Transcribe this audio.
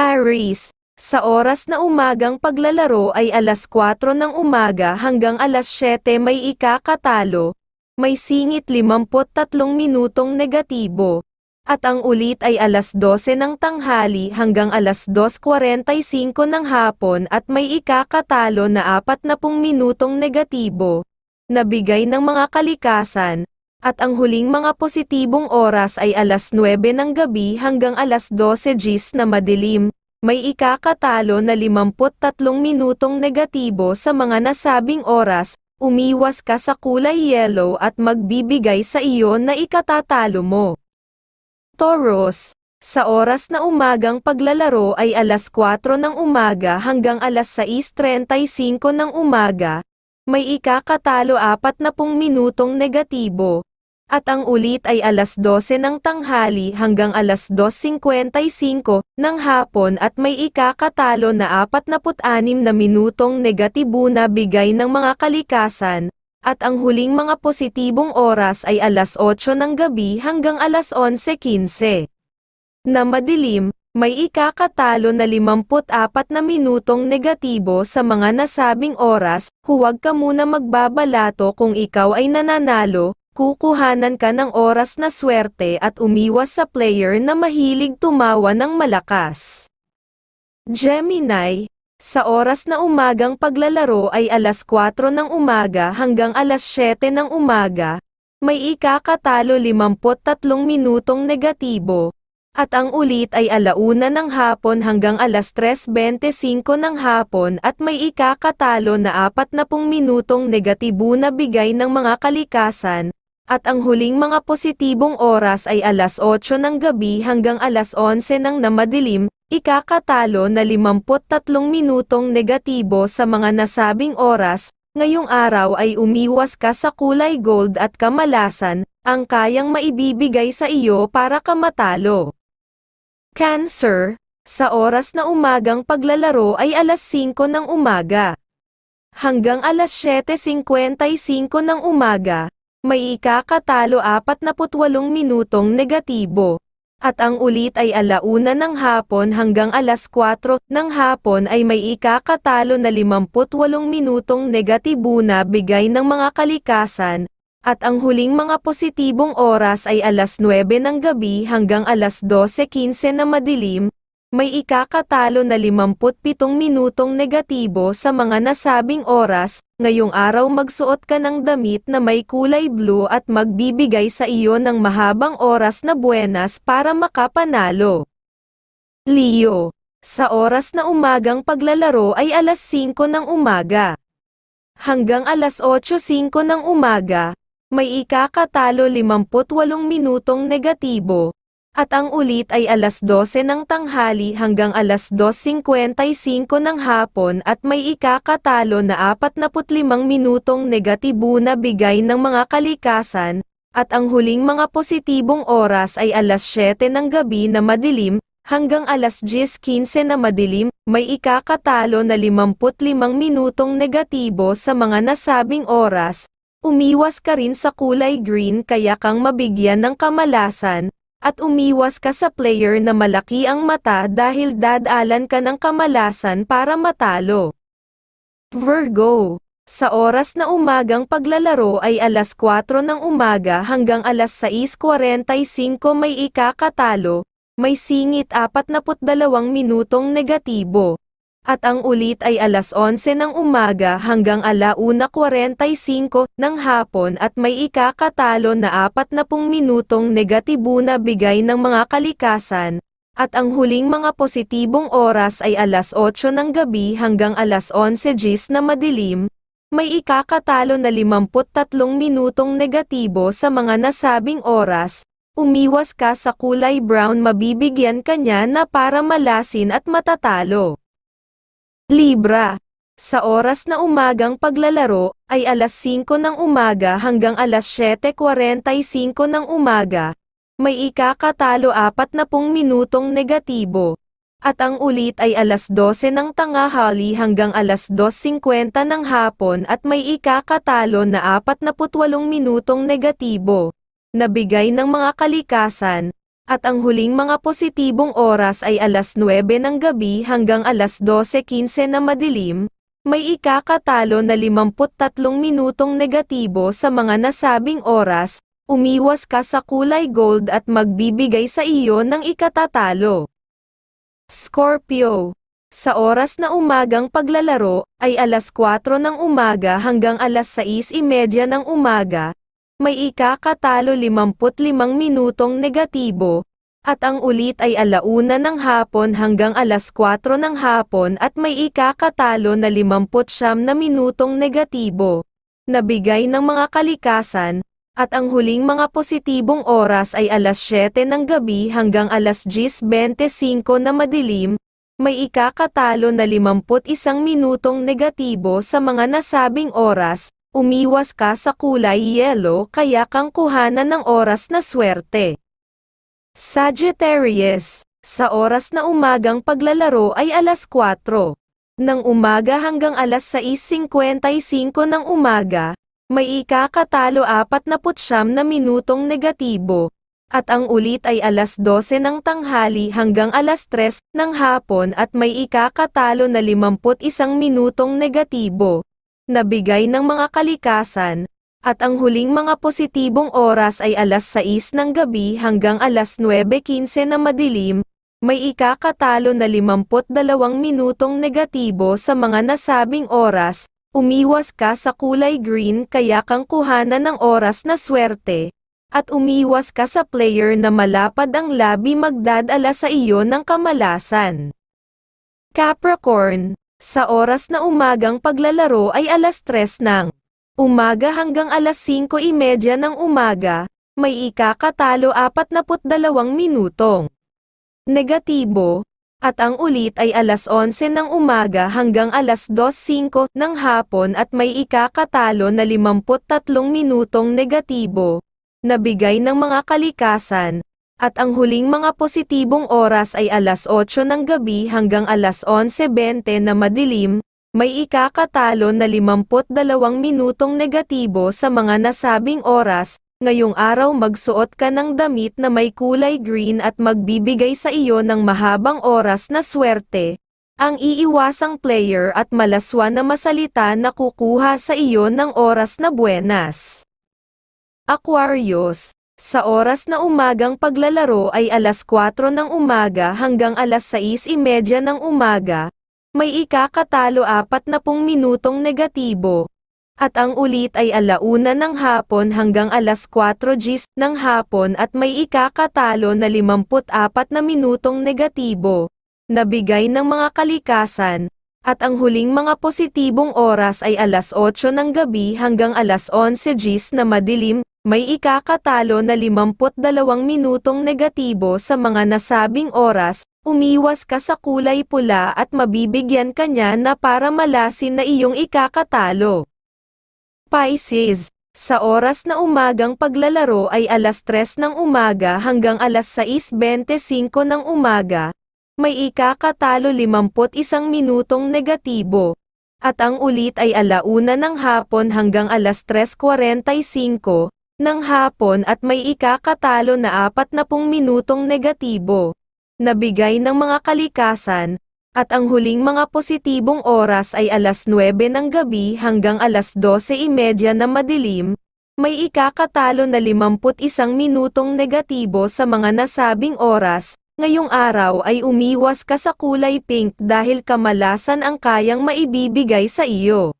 Aries, sa oras na umagang paglalaro ay alas 4 ng umaga hanggang alas 7 may ikakatalo, may singit 53 minutong negatibo, at ang ulit ay alas 12 ng tanghali hanggang alas 2.45 ng hapon at may ikakatalo na 40 minutong negatibo, na bigay ng mga kalikasan, at ang huling mga positibong oras ay alas 9 ng gabi hanggang alas 12 gis na madilim, may ikakatalo na 53 minutong negatibo sa mga nasabing oras, umiwas ka sa kulay yellow at magbibigay sa iyo na ikatatalo mo. Taurus, sa oras na umagang paglalaro ay alas 4 ng umaga hanggang alas 6.35 ng umaga, may ikakatalo 40 minutong negatibo, at ang ulit ay alas 12 ng tanghali hanggang alas 2.55 ng hapon at may ikakatalo na 46 na minutong negatibo na bigay ng mga kalikasan, at ang huling mga positibong oras ay alas 8 ng gabi hanggang alas 11.15. Na madilim, may ikakatalo na 54 na minutong negatibo sa mga nasabing oras, huwag ka muna magbabalato kung ikaw ay nananalo, kukuhanan ka ng oras na swerte at umiwas sa player na mahilig tumawa ng malakas. Gemini, sa oras na umagang paglalaro ay alas 4 ng umaga hanggang alas 7 ng umaga, may ikakatalo 53 minutong negatibo, at ang ulit ay alauna ng hapon hanggang alas 3.25 ng hapon at may ikakatalo na 40 minutong negatibo na bigay ng mga kalikasan, at ang huling mga positibong oras ay alas 8 ng gabi hanggang alas 11 ng namadilim, ikakatalo na 53 minutong negatibo sa mga nasabing oras, ngayong araw ay umiwas ka sa kulay gold at kamalasan, ang kayang maibibigay sa iyo para ka matalo. Cancer, sa oras na umagang paglalaro ay alas 5 ng umaga. Hanggang alas 7.55 ng umaga, may ikakatalo 48 minutong negatibo. At ang ulit ay alauna ng hapon hanggang alas 4 ng hapon ay may ikakatalo na 58 minutong negatibo na bigay ng mga kalikasan, at ang huling mga positibong oras ay alas 9 ng gabi hanggang alas 12.15 na madilim, may ikakatalo na 57 minutong negatibo sa mga nasabing oras, ngayong araw magsuot ka ng damit na may kulay blue at magbibigay sa iyo ng mahabang oras na buenas para makapanalo. Leo, sa oras na umagang paglalaro ay alas 5 ng umaga. Hanggang alas 8.05 ng umaga, may ikakatalo 58 minutong negatibo, at ang ulit ay alas 12 ng tanghali hanggang alas 2.55 ng hapon at may ikakatalo na 45 minutong negatibo na bigay ng mga kalikasan, at ang huling mga positibong oras ay alas 7 ng gabi na madilim, hanggang alas 10.15 na madilim, may ikakatalo na 55 minutong negatibo sa mga nasabing oras, umiwas ka rin sa kulay green kaya kang mabigyan ng kamalasan, at umiwas ka sa player na malaki ang mata dahil dadalan ka ng kamalasan para matalo. Virgo, sa oras na umagang paglalaro ay alas 4 ng umaga hanggang alas 6.45 may ikakatalo, may singit 42 minutong negatibo. At ang ulit ay alas 11 ng umaga hanggang alauna 45 ng hapon at may ikakatalo na 40 minutong negatibo na bigay ng mga kalikasan, at ang huling mga positibong oras ay alas 8 ng gabi hanggang alas 11 gis na madilim, may ikakatalo na 53 minutong negatibo sa mga nasabing oras, umiwas ka sa kulay brown mabibigyan kanya na para malasin at matatalo. Libra. Sa oras na umagang paglalaro, ay alas 5 ng umaga hanggang alas 7.45 ng umaga, may ikakatalo 40 minutong negatibo. At ang ulit ay alas 12 ng tangahali hanggang alas 2.50 ng hapon at may ikakatalo na 48 minutong negatibo, na bigay ng mga kalikasan, At ang huling mga positibong oras ay alas 9 ng gabi hanggang alas 12.15 na madilim, may ikakatalo na 53 minutong negatibo sa mga nasabing oras, umiwas ka sa kulay gold at magbibigay sa iyo ng ikatatalo. Scorpio Sa oras na umagang paglalaro, ay alas 4 ng umaga hanggang alas 6.30 ng umaga, may ikakatalo 55 minutong negatibo, at ang ulit ay alauna ng hapon hanggang alas 4 ng hapon at may ikakatalo na 59 na minutong negatibo, na bigay ng mga kalikasan, at ang huling mga positibong oras ay alas 7 ng gabi hanggang alas 10.25 na madilim, may ikakatalo na 51 minutong negatibo sa mga nasabing oras, umiwas ka sa kulay yellow kaya kang kuhanan ng oras na swerte. Sagittarius, sa oras na umagang paglalaro ay alas 4 ng umaga hanggang alas 6.55 ng umaga, may ikakatalo 49 na minutong negatibo, at ang ulit ay alas 12 ng tanghali hanggang alas 3 ng hapon at may ikakatalo na 51 minutong negatibo, na bigay ng mga kalikasan, at ang huling mga positibong oras ay alas 6 ng gabi hanggang alas 9.15 na madilim, may ikakatalo na 52 minutong negatibo sa mga nasabing oras, umiwas ka sa kulay green kaya kang kuhanan ng oras na swerte, at umiwas ka sa player na malapad ang labi magdadala sa iyo ng kamalasan. Capricorn, sa oras na umagang paglalaro ay alas 3 ng umaga hanggang alas 5.30 ng umaga, may ikakatalo 42 minutong negatibo, at ang ulit ay alas 11 ng umaga hanggang alas 2.05 ng hapon at may ikakatalo na 53 minutong negatibo, na bigay ng mga kalikasan, at ang huling mga positibong oras ay alas 8 ng gabi hanggang alas 11.20 na madilim, may ikakatalo na 52 minutong negatibo sa mga nasabing oras, ngayong araw magsuot ka ng damit na may kulay green at magbibigay sa iyo ng mahabang oras na swerte, ang iiwasang player at malaswa na masalita na kukuha sa iyo ng oras na buenas. Aquarius, sa oras na umagang paglalaro ay alas 4 ng umaga hanggang alas 6.30 ng umaga, may ikakatalo 40 minutong negatibo, at ang ulit ay alauna ng hapon hanggang alas 4 gis ng hapon at may ikakatalo na 54 na minutong negatibo, na bigay ng mga kalikasan, at ang huling mga positibong oras ay alas 8 ng gabi hanggang alas 11 gis na madilim, may ikakatalo na 52 minutong negatibo sa mga nasabing oras, umiwas ka sa kulay pula at mabibigyan ka niya na para malasin na iyong ikakatalo. Pisces, sa oras na umagang paglalaro ay alas 3 ng umaga hanggang alas 6.25 ng umaga, may ikakatalo 51 minutong negatibo, at ang ulit ay alauna ng hapon hanggang alas 3.45 ng hapon at may ikakatalo na 40 minutong negatibo, na bigay ng mga kalikasan, at ang huling mga positibong oras ay alas 9 ng gabi hanggang alas 12.30 na madilim, may ikakatalo na 51 minutong negatibo sa mga nasabing oras, ngayong araw ay umiwas ka sa kulay pink dahil kamalasan ang kayang maibibigay sa iyo.